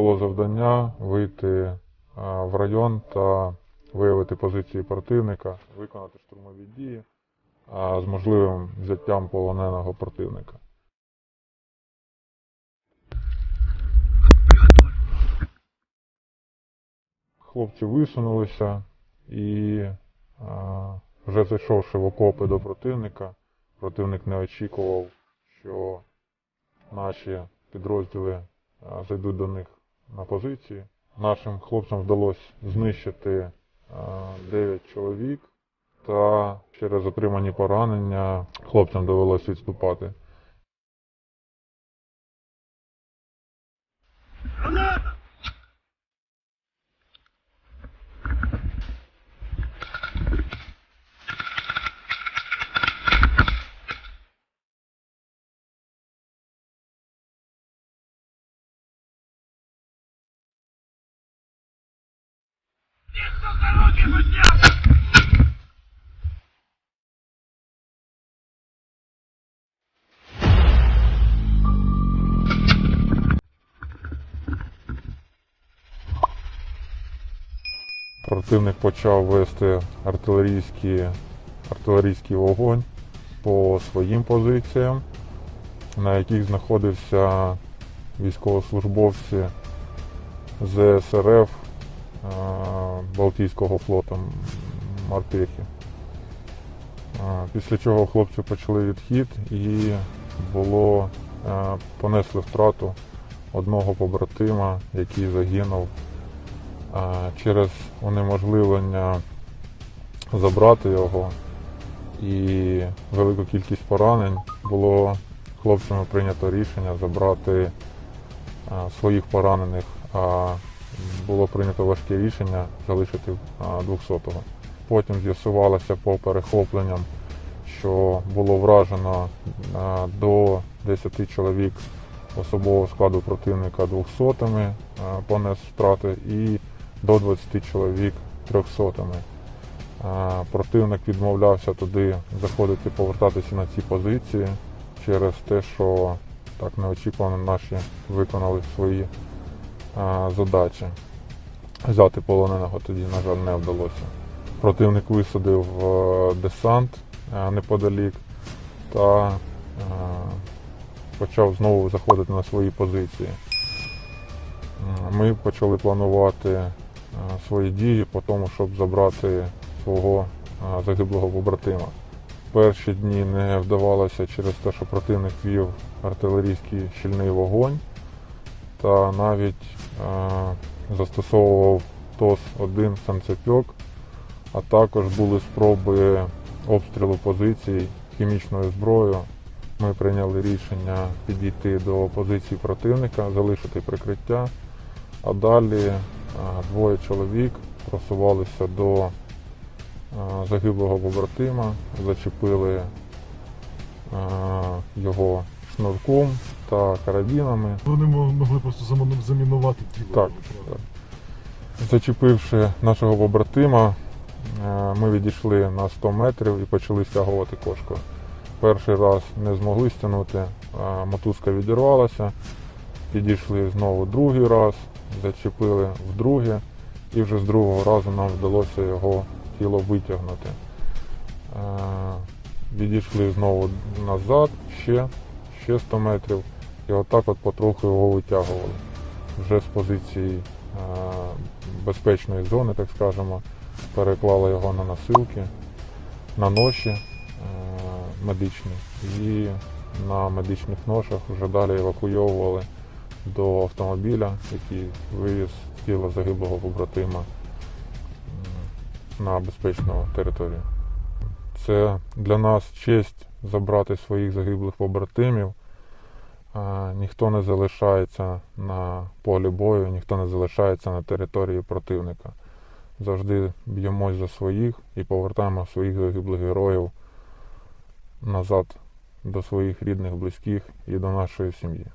було завдання вийти в район та виявити позиції противника, виконати штурмові дії з можливим взяттям полоненого противника. Хлопці висунулися і, вже зайшовши в окопи до противника, противник не очікував, що наші підрозділи зайдуть до них на позиції. Нашим хлопцям вдалося знищити а, 9 чоловік, та через отримані поранення хлопцям довелося відступати. Противник почав вести артилерійський, артилерійський вогонь по своїм позиціям, на яких знаходився військовослужбовці ЗСРФ е, Балтійського флоту морпехи. Е, Після чого хлопці почали відхід і було е, понесли втрату одного побратима, який загинув через унеможливлення забрати його і велику кількість поранень було хлопцями прийнято рішення забрати своїх поранених, було прийнято важке рішення залишити 200-го. Потім з'ясувалося по перехопленням, що було вражено до 10 чоловік особового складу противника 200-ми, а, понес втрати і до 20 чоловік 300-ми. Противник відмовлявся туди заходити, повертатися на ці позиції через те, що так неочікувано наші виконали свої задачі. Взяти полоненого тоді, на жаль, не вдалося. Противник висадив е, десант е, неподалік та е, почав знову заходити на свої позиції. Ми почали планувати свої дії по тому, щоб забрати свого загиблого побратима. Перші дні не вдавалося через те, що противник вів артилерійський щільний вогонь та навіть е, застосовував ТОС-1 санцепьок, а також були спроби обстрілу позицій хімічною зброєю. Ми прийняли рішення підійти до позиції противника, залишити прикриття, а далі е, двоє чоловік просувалися до е, загиблого побратима, зачепили його шнурком та карабінами. Вони могли просто замінувати тіло. Так, так. Зачепивши нашого побратима, е, ми відійшли на 100 метрів і почали стягувати кошку. Перший раз не змогли стягнути, е, мотузка відірвалася, підійшли знову другий раз, зачепили вдруге, і вже з другого разу нам вдалося його тіло витягнути. Е, Відійшли знову назад, ще, ще 100 метрів, і отак от потроху його витягували вже з позиції е, безпечної зони, так скажемо, переклали його на носилки, на ноші е, медичні і на медичних ношах вже далі евакуйовували до автомобіля, який вивіз тіло загиблого побратима на безпечну територію. Це для нас честь забрати своїх загиблих побратимів. Ніхто не залишається на полі бою, ніхто не залишається на території противника. Завжди б'ємось за своїх і повертаємо своїх загиблих героїв назад до своїх рідних, близьких і до нашої сім'ї.